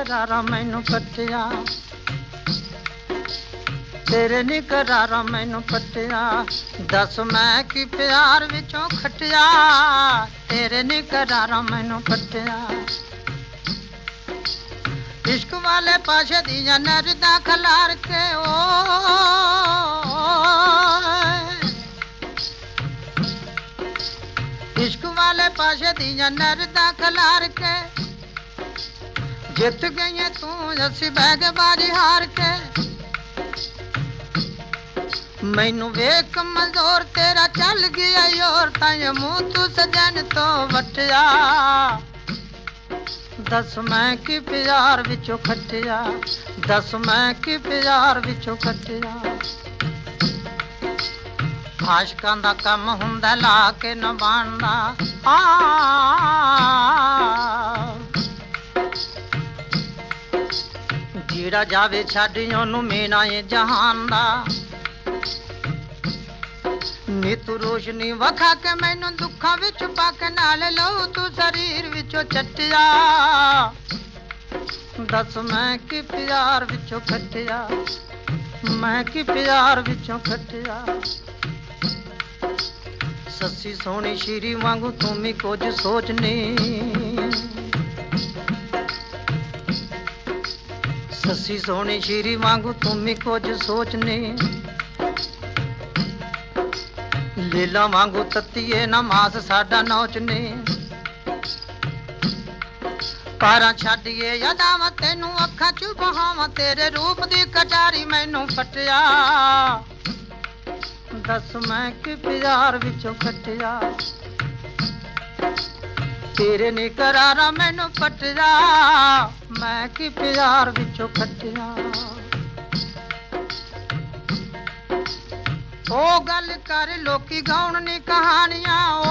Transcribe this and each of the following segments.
ਕਰਾਰਾ ਮੈਨੂੰ ਪੱਟਿਆ ਤੇਰੇ ਨੀ ਕਰਾਰਾ ਮੈਨੂੰ ਪੱਟਿਆ ਦੱਸ ਮੈਂ ਕੀ ਪਿਆਰ ਵਿੱਚੋਂ ਖਟਿਆ। ਤੇਰੇ ਨੀ ਕਰਾਰਾ ਮੈਨੂੰ ਪੱਟਿਆ ਇਸ਼ਕ ਵਾਲੇ ਪਾਸ਼ੇ ਦੀਆਂ ਨਰਦਾ ਖਲਾਰ ਕੇ ਓ ਇਸ਼ਕ ਵਾਲੇ ਪਾਸ਼ੇ ਦੀਆਂ ਨਰਦਾ ਖਲਾਰ ਕੇ ਜਿੱਤ ਗਈਏ ਤੂੰ, ਅਸੀਂ ਬਹਿ ਬਾਜੀ ਹਾਰ ਕੇ। ਮੈਨੂੰ ਵੇਖ ਮਜ਼ੋਰ ਤੇਰਾ ਚੱਲ ਗਿਆ ਯੋਰ, ਤਾਂ ਮੂੰਹ ਤੂੰ ਸਜਣ ਤੋਂ ਵਟਿਆ। ਦੱਸ ਮੈਂ ਕਿ ਪਿਆਰ ਵਿੱਚੋਂ ਖੱਟਿਆ, ਦੱਸ ਮੈਂ ਕਿ ਪਿਆਰ ਵਿੱਚੋਂ ਖੱਟਿਆ। ਆਸ਼ਕਾਂ ਦਾ ਕੰਮ ਹੁੰਦਾ, ਲਾ ਕੇ ਨਾ ਬਣਦਾ ਆ ਜਿਹੜਾ ਜਾਵੇ ਛੱਡ ਉਹਨੂੰ ਮੀਨਾ ਏ ਜਹਾਨ ਦਾ। ਨੀ ਰੋਸ਼ਨੀ ਵਖਾ ਕੇ ਮੈਨੂੰ ਦੁੱਖਾਂ ਵਿੱਚ ਪਾ ਨਾਲ ਲਊ ਤੂੰ ਸਰੀਰ ਵਿੱਚੋਂ ਚੱਟਿਆ ਦੱਸ ਮੈਂ ਕੀ ਪਿਆਰ ਵਿੱਚੋਂ ਖੱਟਿਆ? ਮੈਂ ਕੀ ਪਿਆਰ ਵਿੱਚੋਂ ਖੱਟਿਆ? ਸੱਸੀ ਸੋਹਣੀ ਸ਼ੀਰੀ ਵਾਂਗੂ ਤੂੰ ਵੀ ਕੁਝ ਸੋਚਨੀ। ਸੱਸੀ ਸੋਹਣੀ ਸ਼ੀਰੀ ਵਾਂਗੂ ਤੂੰ ਕੁਝ ਸੋਚਨੇ। ਲੀਲਾ ਵਾਂਗੂ ਤੱਤੀਏ ਨਮਾਜ਼ ਸਾਡਾ ਨੋਚਨੇ। ਪਾਰਾਂ ਛੱਡੀਏ ਯਾਦਾਂ ਤੈਨੂੰ ਅੱਖਾਂ ਚ ਬਹਾਵਾਂ, ਤੇਰੇ ਰੂਪ ਦੀ ਕਟਾਰੀ ਮੈਨੂੰ ਫਟਿਆ। ਦੱਸ ਮੈਂ ਕਿ ਪਿਆਰ ਵਿੱਚੋਂ ਖਟਿਆ। ਤੇਰੇ ਨੇ ਕਰਾਰਾ ਮੈਨੂੰ ਪਟਿਆ। ਮੈਂ ਕੀ ਪਿਆਰ ਵਿੱਚੋਂ ਖੱਟਿਆ। ਉਹ ਗੱਲ ਕਰ, ਲੋਕੀ ਗਾਉਣ ਨੀ ਕਹਾਣੀਆਂ, ਓ।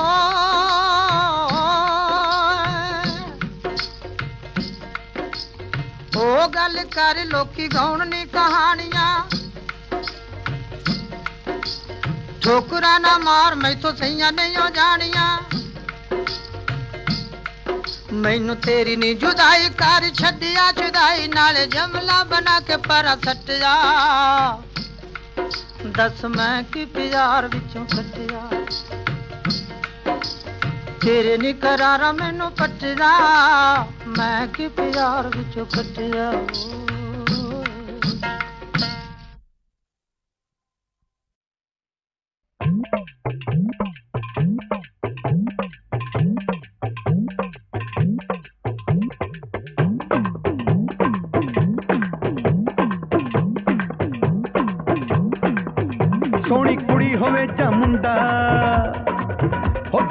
ਉਹ ਗੱਲ ਕਰ, ਲੋਕੀ ਗਾਉਣ ਨੀ ਕਹਾਣੀਆਂ। ਠੋਕਰਾਂ ਨਾ ਮਾਰ, ਮੈਥੋਂ ਸਈਆਂ ਨਹੀਂ ਓ ਜਾਣੀਆਂ। ਮੈਨੂੰ ਤੇਰੀ ਨੀ ਜੁਦਾਈ ਕਰ ਛੱਡਿਆ, ਜੁਦਾਈ ਨਾਲ ਜਮਲਾ ਬਣਾ ਕੇ ਪਰਾ ਸੱਟਿਆ। ਦੱਸ ਮੈਂ ਕੀ ਪਿਆਰ ਵਿੱਚੋਂ ਕੱਟਿਆ ਤੇਰੇ ਨੀ ਕਰਾਰਾ ਮੈਨੂੰ ਪੱਟਿਆ, ਮੈਂ ਕਿ ਪਿਆਰ ਵਿੱਚੋਂ ਕੱਟਿਆ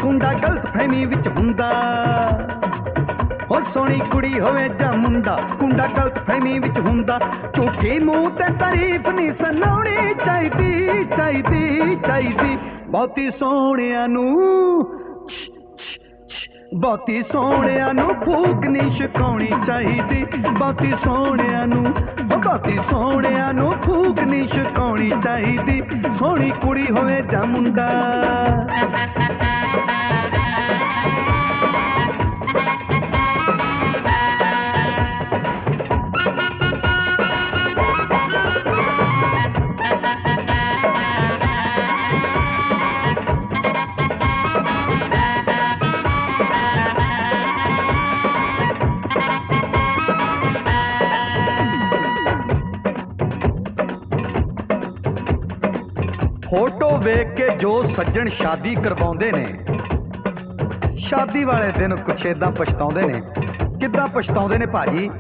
ਹੋ ਕੁੰਡਾ ਗਲਤ ਫਹਿਮੀ ਵਿੱਚ ਹੁੰਦਾ। ਹੋ ਸੋਹਣੀ ਕੁੜੀ ਹੋਵੇ ਜਾਂ ਮੁੰਡਾ ਕੁੰਡਾ ਗਲਤ ਫਹਿਮੀ ਵਿੱਚ ਹੁੰਦਾ। ਝੂਠੀ ਮੂੰਹ ਤੇ ਤਾਰੀਫ ਨਹੀਂ ਸੁਣਾਉਣੀ ਚਾਹੀਦੀ ਚਾਹੀਦੀ ਚਾਹੀਦੀ। ਬਹੁਤੀ ਸੋਹਣਿਆਂ ਨੂੰ ਬਹੁਤੀ ਸੋਹਣਿਆਂ ਨੂੰ ਫੂਕ ਨਹੀਂ ਛਕਾਉਣੀ ਚਾਹੀਦੀ। ਬਹੁਤੀ ਸੋਹਣਿਆਂ ਨੂੰ, ਬਹੁਤੀ ਸੋਹਣਿਆਂ ਨੂੰ ਫੂਕ ਨਹੀਂ ਛਕਾਉਣੀ ਚਾਹੀਦੀ। ਸੋਹਣੀ ਕੁੜੀ ਹੋਵੇ ਜਾਂ ਮੁੰਡਾ। ਫੋਟੋ ਕੇ ਜੋ ਸੱਜਣ ਸ਼ਾਦੀ ਕਰਵਾਉਂਦੇ ਨੇ, ਸ਼ਾਦੀ ਵਾਲੇ ਦਿਨ ਕੁਛ ਏਦਾਂ ਪਛਤਾਉਂਦੇ ਨੇ। ਕਿੱਦਾਂ ਪਛਤਾਉਂਦੇ ਨੇ ਭਾਜੀ?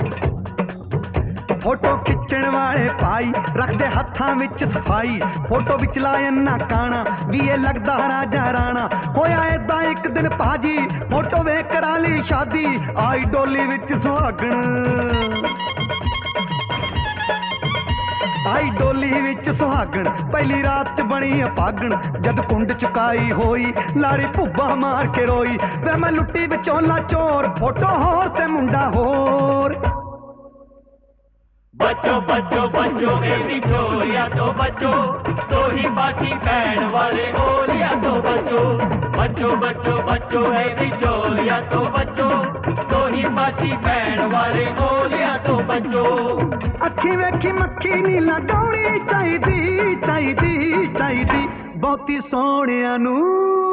ਫੋਟੋ ਖਿੱਚਣ ਵਾਲੇ ਭਾਈ, ਰੱਖਦੇ ਹੱਥਾਂ ਵਿੱਚ ਸਫ਼ਾਈ। ਫੋਟੋ ਵਿੱਚ ਲਾਏ ਨਾ ਕਾਣਾ, ਵੀ ਇਹ ਲੱਗਦਾ ਰਾਜਾ ਰਾਣਾ। ਹੋਇਆ ਏਦਾਂ ਇੱਕ ਦਿਨ ਭਾਜੀ, ਫੋਟੋ ਵੇਖ ਕਰਾ ਲਈ ਸ਼ਾਦੀ। ਆਈ ਡੋਲੀ ਵਿੱਚ ਸੁਹਾਗਣ। ਆਈ ਡੋਲੀ ਵਿੱਚ ਸੁਹਾਗਣ, ਪਹਿਲੀ ਰਾਤ ਚ ਬਣੀ ਅਪਾਗਣ, ਜਦ ਕੁੰਡ ਚੁਕਾਈ ਹੋਈ, ਲਾੜੀ ਭੁੱਬਾ ਮਾਰ ਕੇ ਰੋਈ ਵੇ ਮੈਂ ਲੁੱਟੀ ਵਿਚੋਲਾ ਚੋਰ ਫੋਟੋ ਹੋਰ ਤੇ ਮੁੰਡਾ ਹੋਰ। बचो बचो बचो ए विक्टोरिया तो बचो तो ही बाकी पैन वाले ओलिया तो बचो बचो बचो बचो ए विक्टोरिया तो बचो तो ही बाकी पैन वाले ओलिया तो बचो अखी वेखी मक्खी नी लगा चाहिदी चाहती चाहिदी बहुती सोहणिया नू।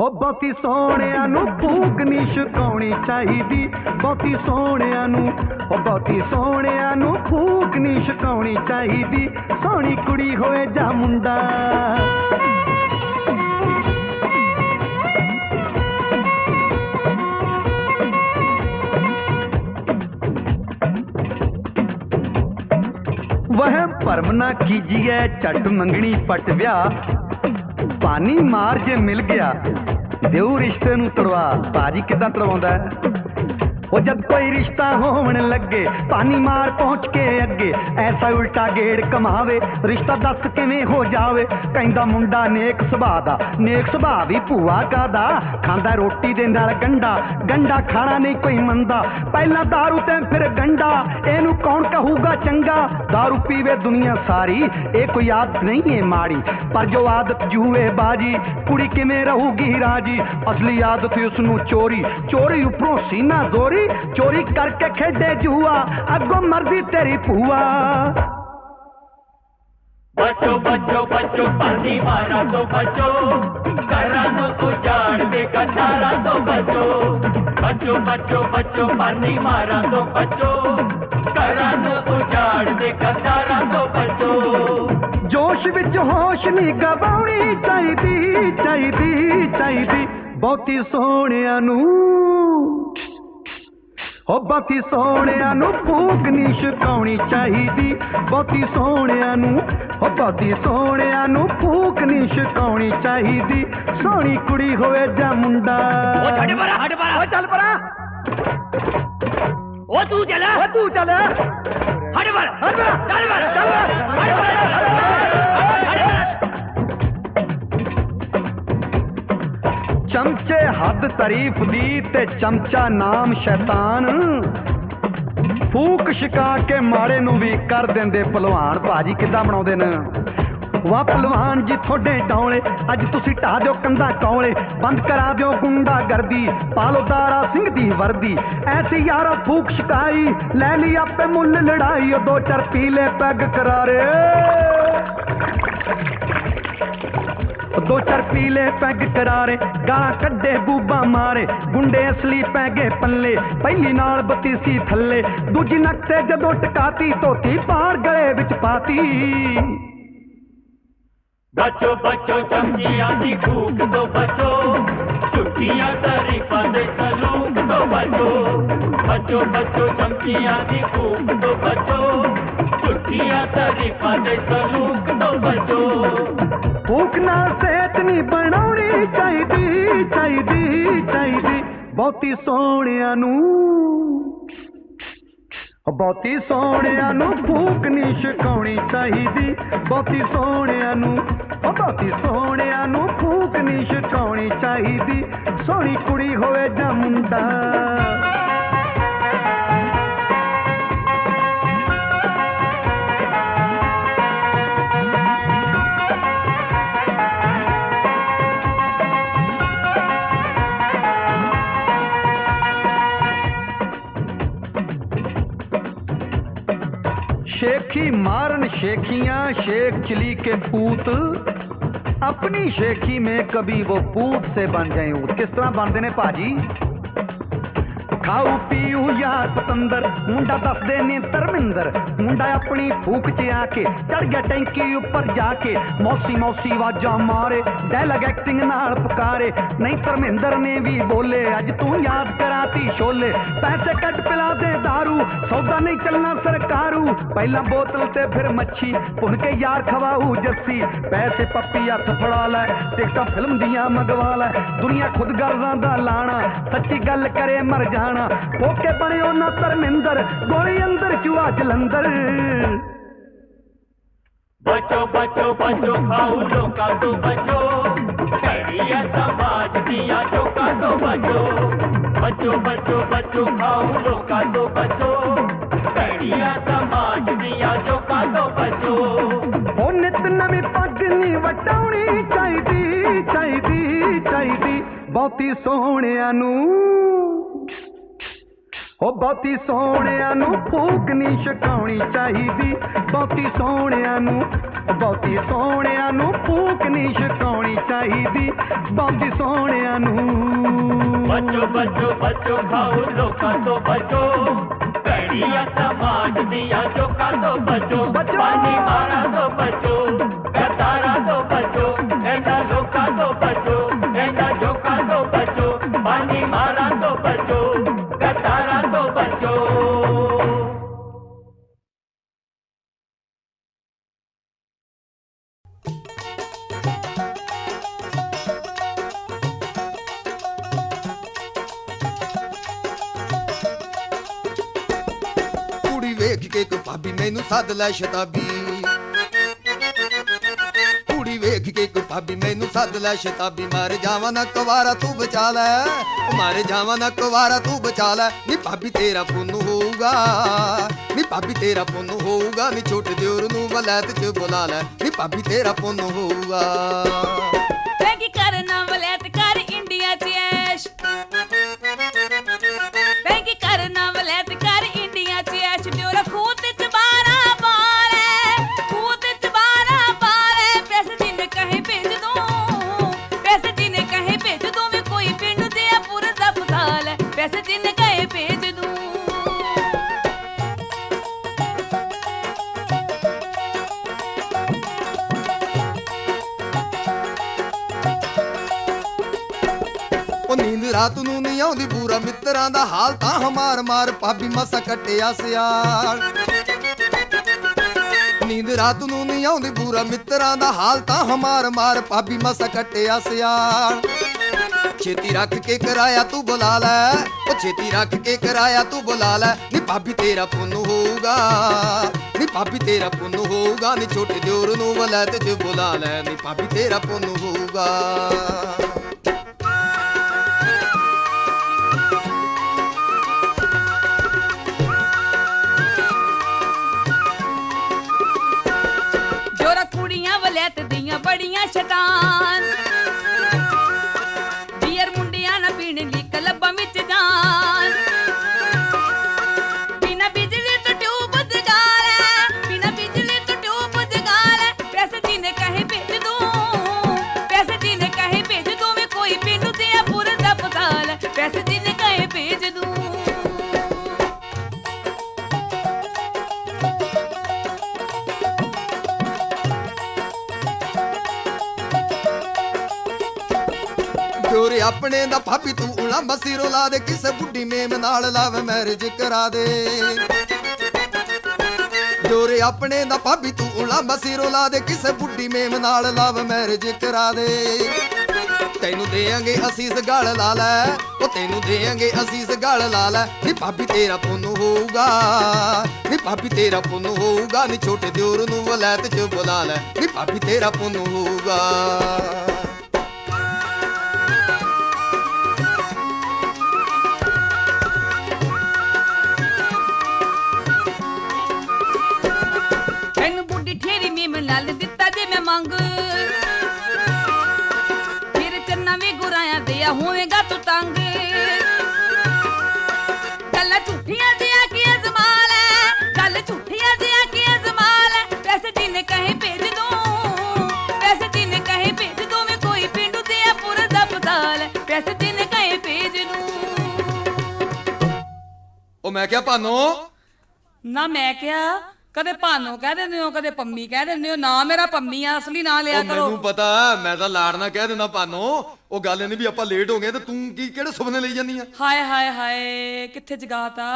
ਉਹ ਬਹੁਤੀ ਸੋਹਣਿਆਂ ਨੂੰ ਭੂਕ ਨਹੀਂ ਛਕਾਉਣੀ ਚਾਹੀਦੀ। ਬਹੁਤੀ ਸੋਹਣਿਆਂ ਨੂੰ, ਉਹ ਬਹੁਤੀ ਸੋਹਣਿਆਂ ਨੂੰ ਭੂਕ ਨਹੀਂ ਛਕਾਉਣੀ ਚਾਹੀਦੀ। ਸੋਹਣੀ ਕੁੜੀ ਹੋਏ ਜਾਂ ਮੁੰਡਾ। ਵਹਿ ਭਰਮ ਨਾ ਕੀਜੀਏ ਝਟ ਮੰਗਣੀ ਪਟ ਵਿਆਹ। ਪਾਣੀ ਮਾਰ ਜੇ ਮਿਲ ਗਿਆ ਦਿਉ ਰਿਸ਼ਤੇ ਨੂੰ ਤੜਵਾ, ਬਾਜੀ ਕਿਦਾਂ ਤੜਵਾਉਂਦਾ ਉਹ ਜਦ ਕੋਈ ਰਿਸ਼ਤਾ ਹੋਣ ਲੱਗੇ ਪਾਣੀ ਮਾਰ ਪਹੁੰਚ ਕੇ ਅੱਗੇ, ਐਸਾ ਉਲਟਾ ਗੇੜ ਕਮਾਵੇ, ਰਿਸ਼ਤਾ ਦੱਸ ਕਿਵੇਂ ਹੋ ਜਾਵੇ? ਕਹਿੰਦਾ ਮੁੰਡਾ ਨੇਕ ਸੁਭਾਅ ਦਾ, ਨੇਕ ਸੁਭਾਅ ਵੀ ਭੂਆ ਕਾਦਾ? ਖਾਂਦਾ ਰੋਟੀ ਦੇ ਨਾਲ ਗੰਡਾ ਗੰਡਾ ਖਾਣਾ ਨਹੀਂ ਕੋਈ ਮੰਦਾ ਪਹਿਲਾਂ दारू ਤੇ ਫਿਰ ਗੰਡਾ, ਇਹਨੂੰ ਕੌਣ ਚੰਗਾ, दारू ਪੀਵੇ ਦੁਨੀਆ ਸਾਰੀ, ਇਹ ਕੋਈ ਆਦਤ ਨਹੀਂ ਹੈ ਮਾੜੀ। ਪਰ ਜੋ ਆਦਤ ਜੂਏ ਬਾਜੀ, ਕੁੜੀ ਕਿਵੇਂ ਰਹੂਗੀ ਰਾਜੀ? ਅਸਲੀ ਆਦਤ ਉਸ ਨੂੰ ਚੋਰੀ ਚੋਰੀ ਉੱਪਰੋਂ ਸੀਨਾ ਦੋਰੀ, ਚੋਰੀ ਕਰਕੇ ਖੇਡੇ ਜੂਆ, ਅੱਗੋਂ ਮਰਦੀ ਤੇਰੀ ਭੂਆ। बच्चों बच्चों बच्चों पानी मारा तो बच्चों करा तो उजाड़ दे कटारा तो बच्चों बच्चों बच्चों बच्चों पानी मारा तो बच्चों करा तो उजाड़ दे कटारा तो बच्चों ਜੋਸ਼ ਵਿੱਚ ਹੋਸ਼ ਨਹੀਂ ਗਵਾਉਣੀ ਚਾਹੀਦੀ ਚਾਹੀਦੀ ਚਾਹੀਦੀ ਬਹੁਤੀ ਸੋਹਣਿਆਂ ਨੂੰ ਉਹ ਬਹੁਤੀ ਸੋਹਣਿਆਂ ਨੂੰ ਭੂਖ ਨਹੀਂ ਛਕਾਉਣੀ ਚਾਹੀਦੀ। ਬਹੁਤੀ ਸੋਹਣਿਆਂ ਨੂੰ ਉਹ ਬਹੁਤੀ ਸੋਹਣਿਆਂ ਨੂੰ ਭੂਖ ਨਹੀਂ ਛਕਾਉਣੀ ਚਾਹੀਦੀ। ਸੋਹਣੀ ਕੁੜੀ ਹੋਵੇ ਜਾਂ ਮੁੰਡਾ। ਓ ਤੂੰ ਚੱਲ। ਓ ਤੂੰ ਚੱਲ। ਹਟ ਪਰਾ। ਹਟ ਪਰਾ। ਚੱਲ ਪਰਾ। ਹਟ ਪਰਾ। ਹਟ ਪਰਾ। ਚਮਚੇ ਹੱਦ ਤਾਰੀਫ ਦੀ ਤੇ ਚਮਚਾ ਨਾਮ ਸ਼ੈਤਾਨ। ਫੂਕ ਛਕਾ ਕੇ ਮਾੜੇ ਨੂੰ ਵੀ ਕਰ ਦਿੰਦੇ ਭਲਵਾਨ। ਭਾਜੀ ਕਿੱਦਾਂ ਬਣਾਉਂਦੇ ਨੇ? ਵਾ ਭਲਵਾਨ ਜੀ, ਤੁਹਾਡੇ ਟੌਲੇ ਅੱਜ ਤੁਸੀਂ ਢਾ ਦਿਓ ਕੰਧਾਂ ਕੌਲੇ। ਬੰਦ ਕਰਾ ਦਿਓ ਗੁੰਡਾ ਗਰਦੀ ਪਾਲੋ ਤਾਰਾ ਸਿੰਘ ਦੀ ਵਰਦੀ। ਐਸੀ ਯਾਰਾ ਫੂਕ ਛਕਾਈ, ਲੈ ਲਈ ਆਪੇ ਮੁੱਲ ਲੜਾਈ, ਉਹ ਦੋ ਚਾਰ ਪੀਲੇ ਪੈਗ ਕਰਾਰੇ। ਦੋ ਚਰ ਪੀਲੇ ਪੈਗ ਕਰਾਰੇ ਗਾ ਕੱਢੇ, ਬੂਬਾ ਮਾਰੇ। ਗੁੰਡੇ ਅਸਲੀ ਪੈਗੇ ਪੱਲੇ, ਪਹਿਲੀ ਨਾਲ ਬਤੀ ਸੀ ਥੱਲੇ। ਦੂਜੀ ਨੱਕ ਤੇ ਜਦੋਂ ਟਕਾਤੀ, ਧੋਤੀ ਪਾਰ ਗਲੇ ਵਿੱਚ ਪਾਤੀ। ਬਚੋ ਬਚੋ, ਚਮਕੀਆਂ ਦੀ ਖੂਕ ਤੋਂ ਬਚੋ। ਛੁੱਟੀਆਂ ਤਾਰੀਫਾਂ ਦੇ ਸਲੂਕ ਤੋਂ ਬਚੋ। ਬਚੋ ਬਚੋ, ਚਮਕੀਆਂ ਦੀ ਖੂਕ ਤੋਂ ਬਚੋ। ਛੁੱਟੀਆਂ ਤਾਰੀਫਾਂ ਦੇ ਸਲੂਕ ਤੋਂ ਬਚੋ। ਭੂਖ ਨਾਲ ਸਿਹਤ ਨਹੀਂ ਬਣਾਉਣੀ ਚਾਹੀਦੀ ਚਾਹੀਦੀ ਚਾਹੀਦੀ। ਬਹੁਤੀ ਸੋਹਣਿਆਂ ਨੂੰ ਬਹੁਤੀ ਸੋਹਣਿਆਂ ਨੂੰ ਭੂਖ ਨਹੀਂ ਛਕਾਉਣੀ ਚਾਹੀਦੀ। ਬਹੁਤੀ ਸੋਹਣਿਆਂ ਨੂੰ ਬਹੁਤੀ ਸੋਹਣਿਆਂ ਨੂੰ ਭੂਖ ਨਹੀਂ ਛਕਾਉਣੀ ਚਾਹੀਦੀ। ਸੋਹਣੀ ਕੁੜੀ ਹੋਵੇ ਜਾਂ ਮੁੰਡਾ। शेखी मारन शेखियाँ, शेख चिली के भूत अपनी शेखी में कभी वो पूत से बन जाए ऊत किस तरह बनते ने भाजी खाऊ, पीऊ यार पतंदर मुंडा दस देने धर्मिंदर। मुंडा अपनी फूक च आके, चढ़ गया टैंकी उपर जाके। मौसी मौसी वाजा मारे डायलॉग एक्टिंग नाल पुकारे। नहीं, धर्मिंदर ने भी बोले अज तू याद कराती शोले। पैसे कट पिला दे दारू ਸੌਦਾ ਨਹੀਂ ਚੱਲਣਾ ਸਰਕਾਰੂ ਪਹਿਲਾਂ ਬੋਤਲ ਤੇ ਫਿਰ ਮੱਛੀ ਭੁੰਨ ਕੇ ਯਾਰ ਖਵਾਊ ਜੱਸੀ ਪੈਸੇ ਪੱਪੀ ਹੱਥ ਫੜਾ ਲੈ ਟਿਕਟਾਂ ਫਿਲਮ ਦੀਆਂ ਮੰਗਵਾ ਲੈ ਦੁਨੀਆ ਖੁਦ ਗਰਜ਼ਾਂ ਦਾ ਲਾਣਾ ਸੱਚੀ ਗੱਲ ਕਰੇ ਮਰ ਜਾਣਾ ਫੋਕੇ ਬਣਿਓ ਨਾ ਧਰਮਿੰਦਰ ਗੋਲੀ ਅੰਦਰ ਚੂਹਾ ਜਲੰਧਰ ਬਚੋ ਬਚੋ ਬਚੋ ਖਾਓ ਲੋਕਾਂ ਤੋਂ ਬਚੋ ਭੈੜੀਆਂ ਸਮਾਜ ਦੀਆਂ ਜੋਕਾਂ ਤੋਂ ਬਚੋ ਬਚੋ ਬਚੋ ਬਚੋ ਖਾਓ ਲੋਕਾਂ ਤੋਂ ਬਚੋ ਭੈੜੀਆਂ ਸਮਾਜ ਦੀਆਂ ਜੋਕਾਂ ਤੋਂ ਬਚੋ? ਉਹ ਨਿਤ ਨਵੀਂ ਪੱਗ ਨਹੀਂ ਵਟਾਉਣੀ ਚਾਹੀਦੀ ਚਾਹੀਦੀ ਚਾਹੀਦੀ। ਬਹੁਤੀ ਸੋਹਣਿਆਂ ਨੂੰ ਉਹ ਬਹੁਤੀ ਸੋਹਣਿਆਂ ਨੂੰ ਫੂਕ ਨਹੀਂ ਛਕਾਉਣੀ ਚਾਹੀਦੀ। ਬਹੁਤੀ ਸੋਹਣਿਆਂ ਨੂੰ ਬਹੁਤੀ ਸੋਹਣਿਆਂ ਨੂੰ ਫੂਕ ਨਹੀਂ ਛਕਾਉਣੀ ਚਾਹੀਦੀ। ਬਹੁਤੀ ਸੋਹਣਿਆਂ ਨੂੰ ਬਚੋ ਬਚੋ ਬਚੋ ਖਾਓ ਲੋਕਾਂ ਤੋਂ ਬਚੋ। ਭੈੜੀਆਂ ਸਮਾਜ ਦੀਆਂ ਜੋਕਾਂ ਤੋਂ ਬਚੋ ਬਚੋ। ਪਾਣੀ ਮਾਰਾਂ ਤੋਂ ਬਚੋ ਸੱਦ ਲੈ ਸ਼ਤਾਬੀ। ਕੁੜੀ ਵੇਖ ਕੇ ਇੱਕ ਭਾਬੀ ਮੈਨੂੰ ਸੱਦ ਲੈ ਸ਼ਤਾਬੀ। ਮਾਰ ਜਾਵਾਂ ਨਾ ਕੁਵਾਰਾ ਤੂੰ ਬਚਾ ਲੈ। ਉਹ ਮਾਰੇ ਜਾਵਾਂ ਨਾ ਕੁਵਾਰਾ ਤੂੰ ਬਚਾ ਲੈ। ਨੀ ਭਾਬੀ ਤੇਰਾ ਪੁੰਨ ਹੋਊਗਾ। ਨੀ ਭਾਬੀ ਤੇਰਾ ਪੁੰਨ ਹੋਊਗਾ। ਨੀ ਛੋਟੇ ਦਿਓਰ ਨੂੰ ਵਲੈਤ ਚ ਬੁਲਾ ਲੈ। ਨੀ ਭਾਬੀ ਤੇਰਾ ਪੁੰਨ ਹੋਊਗਾ। ਪੂਰਾ ਦਾ ਹਾਲ ਤਾਂ ਹਮਾਰ ਮਾਰ, ਭਾਬੀ ਮਸਾ ਕੱਟਿਆ ਸਿਆਲ। ਨੀਂਦ ਰਾਤ ਨੂੰ ਨਹੀਂ ਆਉਂਦੀ ਪੂਰਾ ਮਿੱਤਰਾਂ ਦਾ ਹਾਲ ਤਾਂ ਹਮਾਰ ਮਾਰ, ਭਾਬੀ ਮਸਾ ਕੱਟਿਆ ਸਿਆਲ। ਛੇਤੀ ਰੱਖ ਕੇ ਕਰਾਇਆ ਤੂੰ ਬੁਲਾ ਲੈ, ਉਹ ਛੇਤੀ ਰੱਖ ਕੇ ਕਰਾਇਆ ਤੂੰ ਬੁਲਾ ਲੈ। ਨੀ ਭਾਬੀ ਤੇਰਾ ਪੁੰਨ ਹੋਊਗਾ, ਨੀ ਭਾਬੀ ਤੇਰਾ ਪੁੰਨ ਹੋਊਗਾ, ਨੀ ਛੋਟੇ ਦਿਓਰ ਨੂੰ ਵਲੈਤ ਚ ਬੁਲਾ ਲੈ। ਨੀ ਭਾਬੀ ਤੇਰਾ ਪੁੰਨ ਹੋਊਗਾ। ਬੜੀਆਂ ਸ਼ੈਤਾਨ। ਆਪਣੇ ਦਾ ਭਾਬੀ ਤੂੰ ਉਲਾ ਮਸੀਰੋ ਲਾ ਦੇ, ਕਿਸੇ ਬੁੱਢੀ ਮੇਮ ਨਾਲ ਲਵ ਮੈਰਿਜ ਕਰਾ ਦੇ। ਜੋਰੇ ਆਪਣੇ ਦਾ ਭਾਬੀ ਤੂੰ ਉਲਾ ਮਸੀਰੋ ਲਾ ਦੇ, ਕਿਸੇ ਬੁੱਢੀ ਮੇਮ ਨਾਲ ਲਵ ਮੈਰਿਜ ਕਰਾ ਦੇ। ਤੈਨੂੰ ਦੇਾਂਗੇ ਅਸੀਸ ਗਲ ਲਾ ਲੈ, ਉਹ ਤੈਨੂੰ ਦੇਾਂਗੇ ਅਸੀਸ ਗਲ ਲਾ ਲੈ। ਨੀ ਭਾਬੀ ਤੇਰਾ ਪੁੰਨ ਹੋਊਗਾ, ਨੀ ਭਾਬੀ ਤੇਰਾ ਪੁੰਨ ਹੋਊਗਾ, ਨੀ ਛੋਟੇ ਦਿਓਰ ਨੂੰ ਵਲੈਤ ਚ ਬੁਲਾ ਲੈ। ਨੀ ਭਾਬੀ ਤੇਰਾ ਪੁੰਨ ਹੋਊਗਾ। ਉਹ ਮੈਂ ਕਿਹਾ ਭਾਨੋ? ਨਾ ਮੈਂ ਕਿਹਾ ਕਦੇ ਭਾਨੋ ਕਹਿ ਦਿੰਦੇ ਹੋ ਕਦੇ ਪੰਮੀ ਕਹਿ ਦਿੰਦੇ ਹੋ। ਨਾ ਮੇਰਾ ਪੰਮੀ ਆ ਅਸਲੀ ਨਾਂ ਲਿਆ ਉਹ ਕਰੋ। ਮੈਨੂੰ ਪਤਾ ਮੈਂ ਤਾਂ ਲਾੜਨਾ ਕਹਿ ਦਿੰਦਾ ਭਾਨੋ ਉਹ ਗੱਲ ਨਹੀਂ ਵੀ ਆਪਾਂ ਲੇਟ ਹੋ ਗਏ ਤੇ ਤੂੰ ਕੀ ਕਿਹੜੇ ਸੁਪਨੇ ਲਈ ਜਾਂਦੀ ਆ? ਹਾਏ ਹਾਏ ਹਾਏ ਕਿੱਥੇ ਜਗਾਤਾ।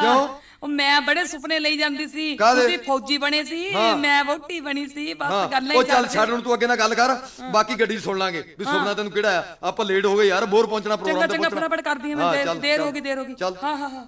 ਕਿਉਂ? ਉਹ ਮੈਂ ਬੜੇ ਸੁਪਨੇ ਲਈ ਜਾਂਦੀ ਸੀ। ਕਾਹਦੇ? ਤੁਸੀਂ ਫੌਜੀ ਬਣੇ ਸੀ ਹਾਂ। ਮੈਂ ਵੋਟੀ ਬਣੀ ਸੀ ਬਸ ਗੱਲਾਂ ਹੀ ਉਹ ਚੱਲ ਚੱਲਦੀਆਂ। ਛੱਡ ਹੁਣ ਤੂੰ ਅੱਗੇ ਨਾਲ ਗੱਲ ਕਰ। ਬਾਕੀ ਗੱਡੀ 'ਚ ਸੁਣ ਲਾਂਗੇ ਵੀ ਸੁਪਨਾ ਤੈਨੂੰ ਕਿਹੜਾ ਆ? ਆਪਾਂ ਲੇਟ ਹੋ ਗਏ ਯਾਰ ਬੋਰ ਪਹੁੰਚਣਾ ਚੰਗਾ ਪ੍ਰੋਗਰਾਮ ਤੇ ਚੰਗਾ ਪਹੁੰਚਣਾ ਫਟਾਫਟ ਕਰਦੀ ਹਾਂ ਹਾਂ, ਮੈਂ ਚੱਲ, ਦੇਰ- ਹੋ ਗਈ ਦੇਰ ਹੋ ਗਈ। ਚੱਲ। ਹਾਂ ਹਾਂ ਹਾਂ।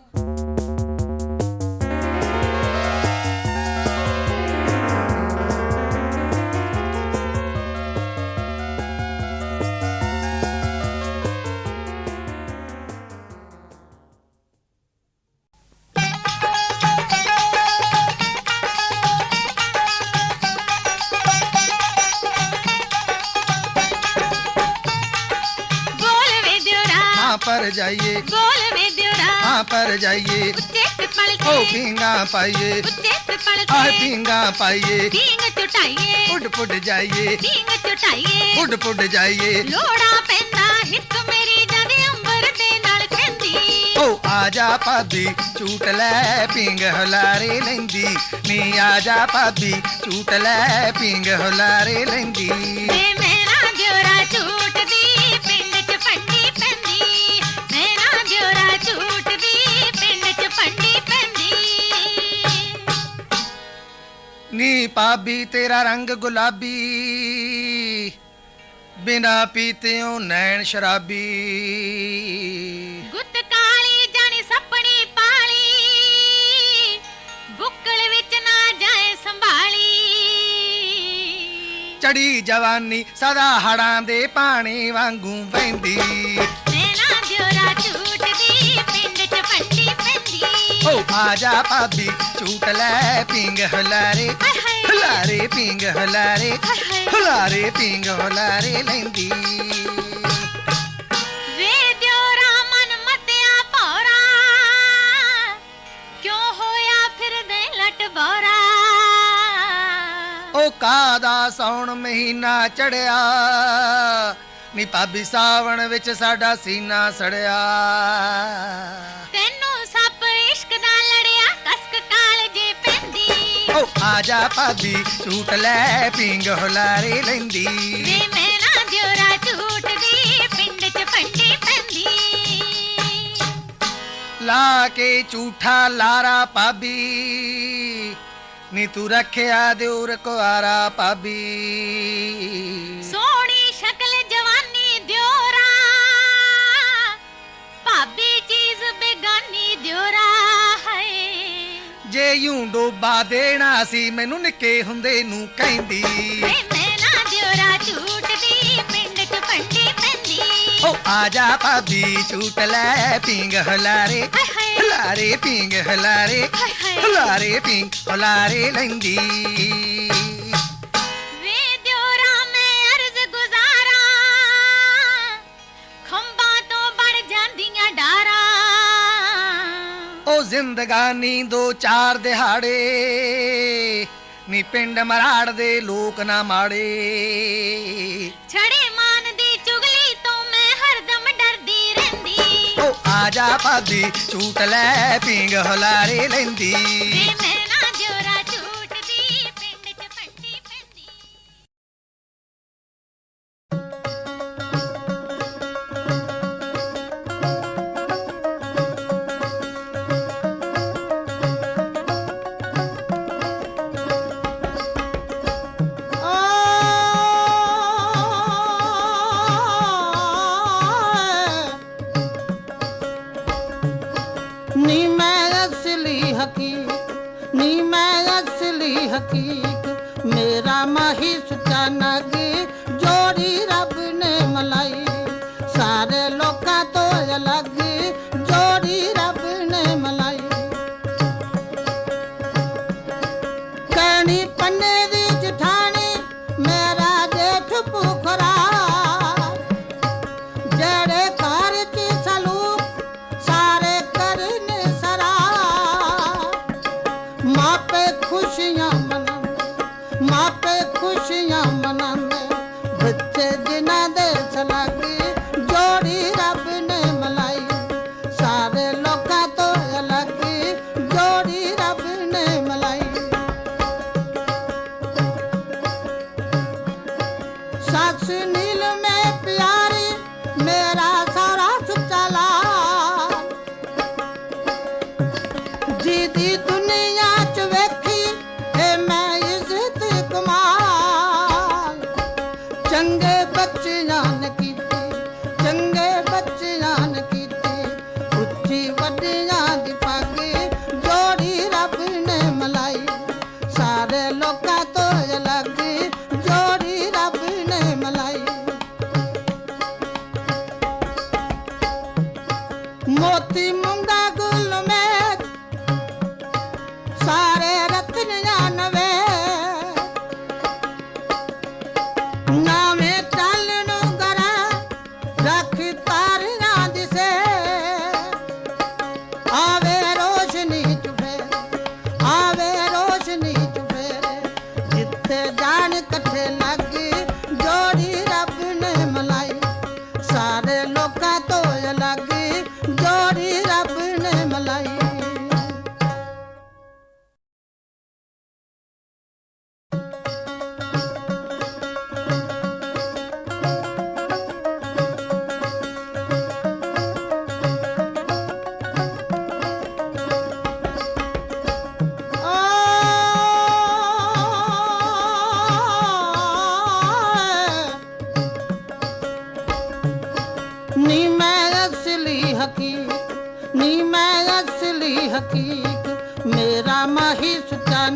ਪਰ ਜਾਈਏ ਬੋਲ ਵੇ ਦਿਉਰਾ ਹਾਂ ਪਰ ਜਾਈਏ ਉੱਤੇ ਪਿਪਲ ਓ ਤੇ ਪੀਂਗਾ ਪਾਈਏ ਉੱਤੇ ਪਿਪਲ ਆਹ ਤੇ ਪੀਂਗਾ ਪਾਈਏ ਢੀਂਗ ਝੁਟਾਈਏ ਉੱਡ ਪੁੱਡ ਜਾਈਏ ਢੀਂਗ ਝੁਟਾਈਏ ਉੱਡ ਪੁੱਡ ਜਾਈਏ ਲੋੜਾ ਪੈਂਦਾ ਹਿੱਕ ਮੇਰੀ ਜਦ ਅੰਬਰ ਦੇ ਨਾਲ ਕਹਿੰਦੀ ਓ ਆ ਜਾ ਭਾਬੀ ਝੂਟ ਭਾਬੀ ਤੇਰਾ ਰੰਗ ਗੁਲਾਬੀ। ਬਿਨਾ ਪੀਤਿਓ ਨੈਣ ਸ਼ਰਾਬੀ। ਗੁੱਤ ਕਾਲੀ ਜਾਣੀ ਸੱਪਣੀ ਪਾਲੀ। ਬੁੱਕਲ ਵਿੱਚ ਨਾ ਜਾਏ ਸੰਭਾਲੀ। ਚੜੀ ਜਵਾਨੀ ਸਦਾ ਹੜਾਂ ਦੇ ਪਾਣੀ ਵਾਂਗੂ ਵਹਿੰਦੀ। ਓ ਆ ਜਾ ਭਾਬੀ ਝੂਟ ਲੈ ਪਿੰਗ ਹਲਾਰੇ। ਹਲਾਰੇ ਪਿੰਗ ਹਲਾਰੇ। ਹਲਾਰੇ ਪਿੰਗ ਹਲਾਰੇ ਲੈਂਦੀ ਓ ਕਾਦਾ ਸੌਣ ਮਹੀਨਾ ਚੜਿਆ ਨੀ ਭਾਬੀ ਸਾਵਣ ਵਿੱਚ ਸਾਡਾ ਸੀਨਾ ਸੜਿਆ ਪੈਂਦੀ ਓ ਆ ਜਾ ਭਾਬੀ ਝੂਟ ਲੈ ਪਿੰਗ ਹਲਾਰੇ ਲੈਂਦੀ ਵੇ ਮੇਰਾ ਦਿਉਰਾ ਝੂਟਦੀ ਪਿੰਡ ਚ ਫੰਡੀ ਪੈਂਦੀ ਲਾ ਕੇ ਝੂਠਾ ਲਾਰਾ ਭਾਬੀ ਨੀ ਤੂੰ ਰੱਖਿਆ ਦਿਉਰ ਕੁਆਰਾ ਜੇ ਯੂੰ ਡੋਬਾ ਦੇਣਾ ਸੀ। ਮੈਨੂੰ ਨਿੱਕੇ ਹੁੰਦੇ ਨੂੰ ਕਹਿੰਦੀ ਓ ਆ ਜਾ ਭਾਬੀ ਝੂਟ ਲੈ ਪਿੰਗ ਹਲਾਰੇ। ਹਲਾਰੇ ਪਿੰਗ ਹਲਾਰੇ। ਹਲਾਰੇ ਪਿੰਗ ਹਲਾਰੇ ਲੈਂਦੀ। ਜ਼ਿੰਦਗਾਨੀ ਦੋ ਚਾਰ ਦਿਹਾੜੇ। ਨੀ ਪਿੰਡ ਮਰਾੜ ਦੇ ਲੋਕ ਨਾ ਮਾੜੇ। ਛੜੇ ਮਾਨ ਦੀ ਚੁਗਲੀ ਤੋਂ ਮੈਂ ਹਰਦਮ ਡਰਦੀ ਰਹਿੰਦੀ। ਓ ਆ ਜਾ ਭਾਬੀ ਝੂਟ ਲੈ ਪਿੰਗ ਹਲਾਰੇ ਲੈਂਦੀ। ਵੇ ਮੇਰਾ ਸੱਸ ਨੀਲ ਮੈਂ ਹਕੀਕ ਮੇਰਾ ਮਾਹੀ ਸੁੱਚਾ